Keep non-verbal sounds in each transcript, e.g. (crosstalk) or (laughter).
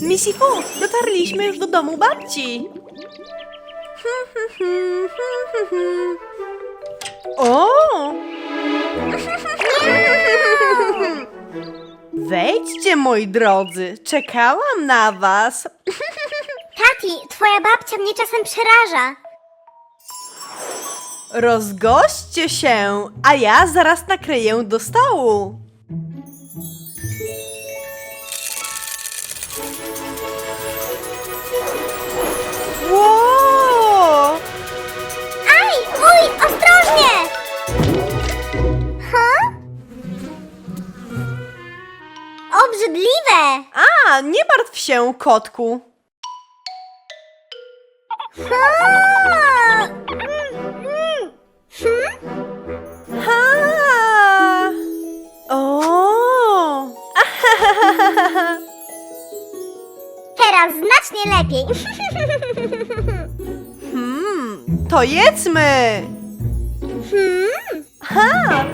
Missy Fu, dotarliśmy już do domu babci. (laughs) O! (laughs) Wejdźcie, moi drodzy, czekałam na was. (laughs) Tati, twoja babcia mnie czasem przeraża. Rozgośćcie się, a ja zaraz nakryję do stołu. A, nie martw się, kotku. Ha! Ha! O! Teraz znacznie lepiej. Hmm, to jedzmy. Hmm? Ha!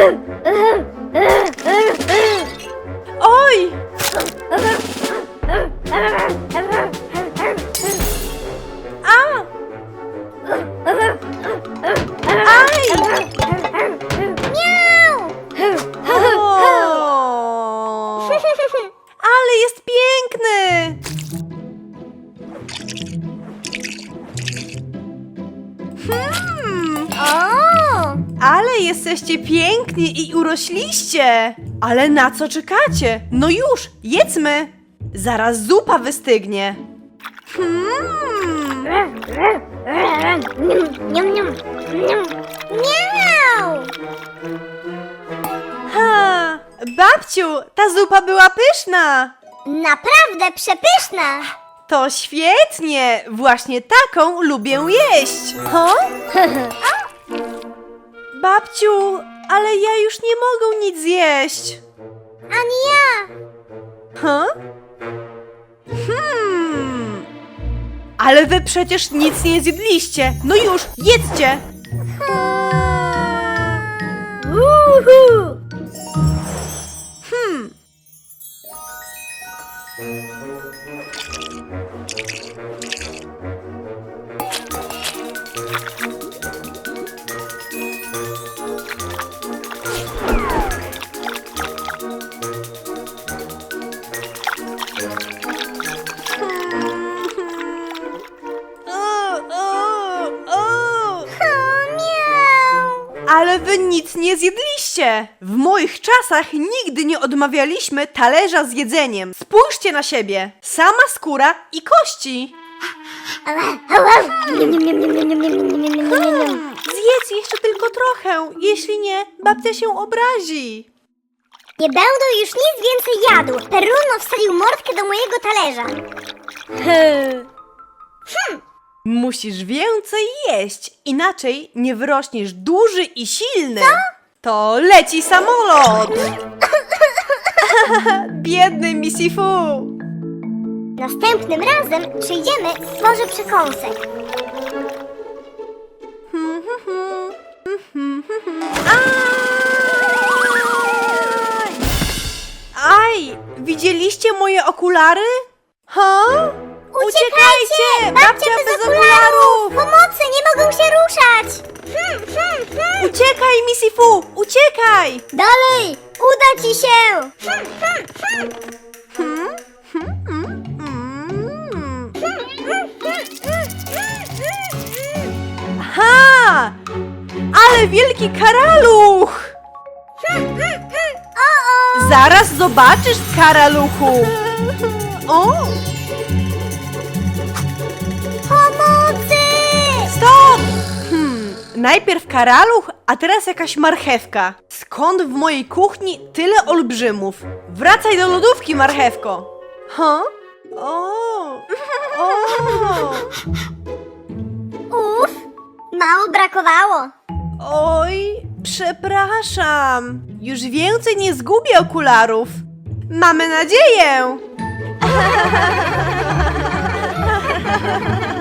Hey! (laughs) ale jesteście piękni i urośliście! Ale na co czekacie? No już, jedzmy! Zaraz zupa wystygnie. Hmm. Miau! ha, babciu, ta zupa była pyszna! Naprawdę przepyszna! To świetnie! Właśnie taką lubię jeść! Ho? (laughs) Babciu, ale ja już nie mogę nic zjeść. Ani ja! Ha? Hmm. Ale wy przecież nic nie zjedliście. No już, jedzcie! Uhu! Hmm. Wy nic nie zjedliście! W moich czasach nigdy nie odmawialiśmy talerza z jedzeniem. Spójrzcie na siebie! Sama skóra i kości! Hmm, zjedz jeszcze tylko trochę, jeśli nie, babcia się obrazi. Nie będę już nic więcej jadł. Peruno wsadził mordkę do mojego talerza. Musisz więcej jeść, inaczej nie wyrośniesz duży i silny. To leci samolot! (laughs) Biedny Missy Fu! Następnym razem przyjdziemy porze przekąsek. Aj! Aj! Widzieliście moje okulary? Ha? Uciekajcie! Babcia bez okularów! Pomocy, nie mogą się ruszać! Hmm, hmm, hmm. Uciekaj, Missy Fu! Uciekaj! Dalej! Uda ci się! Hmm, hmm, hmm. Hmm? Hmm? Hmm? Hmm? Aha! Ale wielki karaluch! Zaraz zobaczysz, karaluchu! O! Stop! Hmm, najpierw karaluch, a teraz jakaś marchewka. Skąd w mojej kuchni tyle olbrzymów? Wracaj do lodówki, marchewko! Ha? O! O! Uff, mało brakowało. Oj, przepraszam. Już więcej nie zgubię okularów. Mamy nadzieję! (laughs)